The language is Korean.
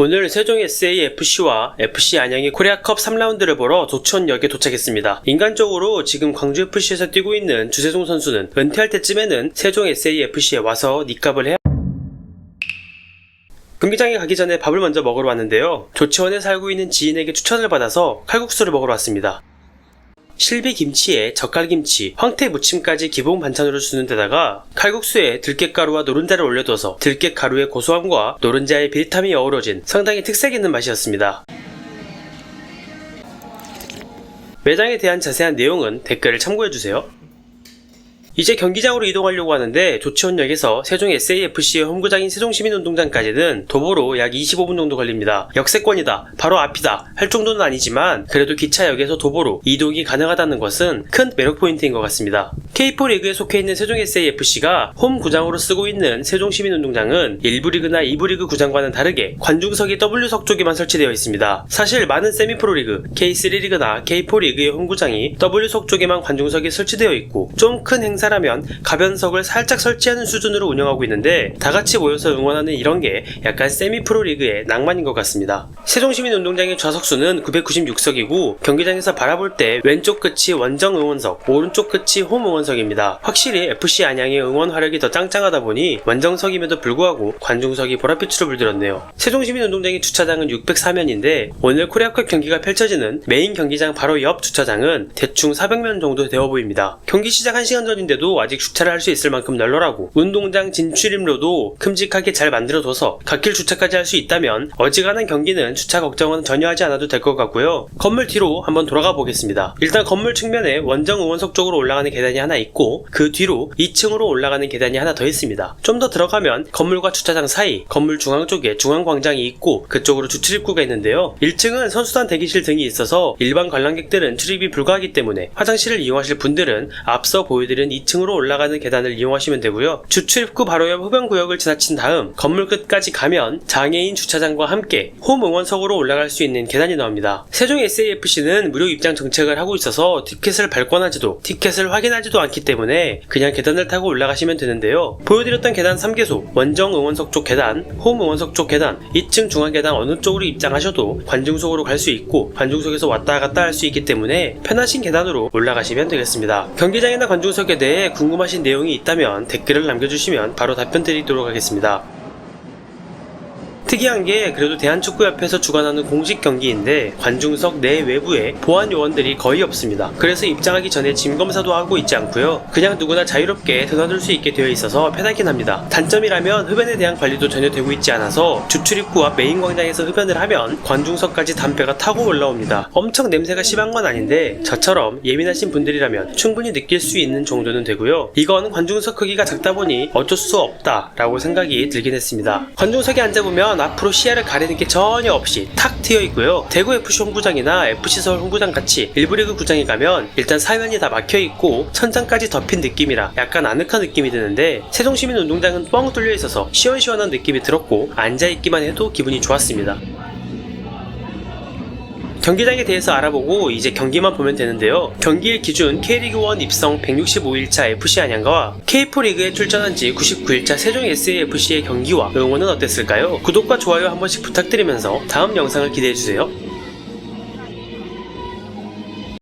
오늘 세종 SAFC와 FC 안양이 코리아컵 3라운드를 보러 도천역에 도착했습니다. 인간적으로 지금 광주FC에서 뛰고 있는 주세종 선수는 은퇴할 때쯤에는 세종 SAFC에 와서 니값을 해야 경기장에 가기 전에 밥을 먼저 먹으러 왔는데요. 조치원에 살고 있는 지인에게 추천을 받아서 칼국수를 먹으러 왔습니다. 실비 김치에 젓갈김치, 황태 무침까지 기본 반찬으로 주는 데다가 칼국수에 들깨가루와 노른자를 올려둬서 들깨가루의 고소함과 노른자의 비릿함이 어우러진 상당히 특색 있는 맛이었습니다. 매장에 대한 자세한 내용은 댓글을 참고해주세요. 이제 경기장으로 이동하려고 하는데 조치원역에서 세종 SAFC의 홈구장인 세종시민운동장까지는 도보로 약 25분 정도 걸립니다. 역세권이다, 바로 앞이다 할 정도는 아니지만 그래도 기차역에서 도보로 이동이 가능하다는 것은 큰 매력 포인트인 것 같습니다. K4 리그에 속해 있는 세종 SAFC가 홈 구장으로 쓰고 있는 세종시민운동장은 1부 리그나 2부 리그 구장과는 다르게 관중석이 W석 쪽에만 설치되어 있습니다. 사실 많은 세미프로 리그, K3 리그나 K4 리그의 홈구장이 W석 쪽에만 관중석이 설치되어 있고 좀 큰 행사 라면 가변석을 살짝 설치하는 수준으로 운영하고 있는데 다 같이 모여서 응원하는 이런 게 약간 세미 프로 리그의 낭만인 것 같습니다. 세종시민운동장의 좌석수는 996석이고 경기장에서 바라볼 때 왼쪽 끝이 원정 응원석, 오른쪽 끝이 홈 응원석입니다. 확실히 FC 안양의 응원 화력이 더 짱짱하다 보니 원정석임에도 불구하고 관중석이 보랏빛으로 물들었네요. 세종시민운동장의 주차장은 604면인데 오늘 코리아컵 경기가 펼쳐지는 메인 경기장 바로 옆 주차장은 대충 400면 정도 되어 보입니다. 경기 시작 1시간 전인데 도 아직 주차를 할 수 있을 만큼 널널하고 운동장 진출입로도 큼직하게 잘 만들어둬서 갓길 주차까지 할 수 있다면 어지간한 경기는 주차 걱정은 전혀 하지 않아도 될 것 같고요. 건물 뒤로 한번 돌아가 보겠습니다. 일단 건물 측면에 원정 응원석 쪽으로 올라가는 계단이 하나 있고 그 뒤로 2층으로 올라가는 계단이 하나 더 있습니다. 좀 더 들어가면 건물과 주차장 사이 건물 중앙 쪽에 중앙광장이 있고 그쪽으로 주출입구가 있는데요. 1층은 선수단 대기실 등이 있어서 일반 관람객들은 출입이 불가하기 때문에 화장실을 이용하실 분들은 앞서 보여드린 2층으로 올라가는 계단을 이용하시면 되고요. 주출입구 바로 옆 흡연구역을 지나친 다음 건물 끝까지 가면 장애인 주차장과 함께 홈 응원석으로 올라갈 수 있는 계단이 나옵니다. 세종 SAFC는 무료 입장 정책을 하고 있어서 티켓을 발권하지도 티켓을 확인하지도 않기 때문에 그냥 계단을 타고 올라가시면 되는데요. 보여드렸던 계단 3개소, 원정 응원석 쪽 계단, 홈 응원석 쪽 계단, 2층 중앙 계단 어느 쪽으로 입장하셔도 관중석으로 갈 수 있고 관중석에서 왔다 갔다 할 수 있기 때문에 편하신 계단으로 올라가시면 되겠습니다. 경기장이나 관중석에 대해 궁금하신 내용이 있다면 댓글을 남겨주시면 바로 답변 드리도록 하겠습니다. 특이한 게 그래도 대한축구협회에서 주관하는 공식 경기인데 관중석 내 외부에 보안 요원들이 거의 없습니다. 그래서 입장하기 전에 짐 검사도 하고 있지 않고요. 그냥 누구나 자유롭게 드나들 수 있게 되어 있어서 편하긴 합니다. 단점이라면 흡연에 대한 관리도 전혀 되고 있지 않아서 주출입구와 메인 광장에서 흡연을 하면 관중석까지 담배가 타고 올라옵니다. 엄청 냄새가 심한 건 아닌데 저처럼 예민하신 분들이라면 충분히 느낄 수 있는 정도는 되고요. 이건 관중석 크기가 작다 보니 어쩔 수 없다라고 생각이 들긴 했습니다. 관중석에 앉아보면 앞으로 시야를 가리는 게 전혀 없이 탁 트여 있고요. 대구 FC 홈구장이나 FC 서울 홈구장 같이 일부 리그 구장에 가면 일단 사면이 다 막혀 있고 천장까지 덮인 느낌이라 약간 아늑한 느낌이 드는데 세종시민 운동장은 뻥 뚫려 있어서 시원시원한 느낌이 들었고 앉아 있기만 해도 기분이 좋았습니다. 경기장에 대해서 알아보고 이제 경기만 보면 되는데요. 경기일 기준 K리그 1 입성 165일차 FC 안양과 K4 리그에 출전한 지 99일차 세종 SAFC의 경기와 응원은 어땠을까요? 구독과 좋아요 한 번씩 부탁드리면서 다음 영상을 기대해주세요.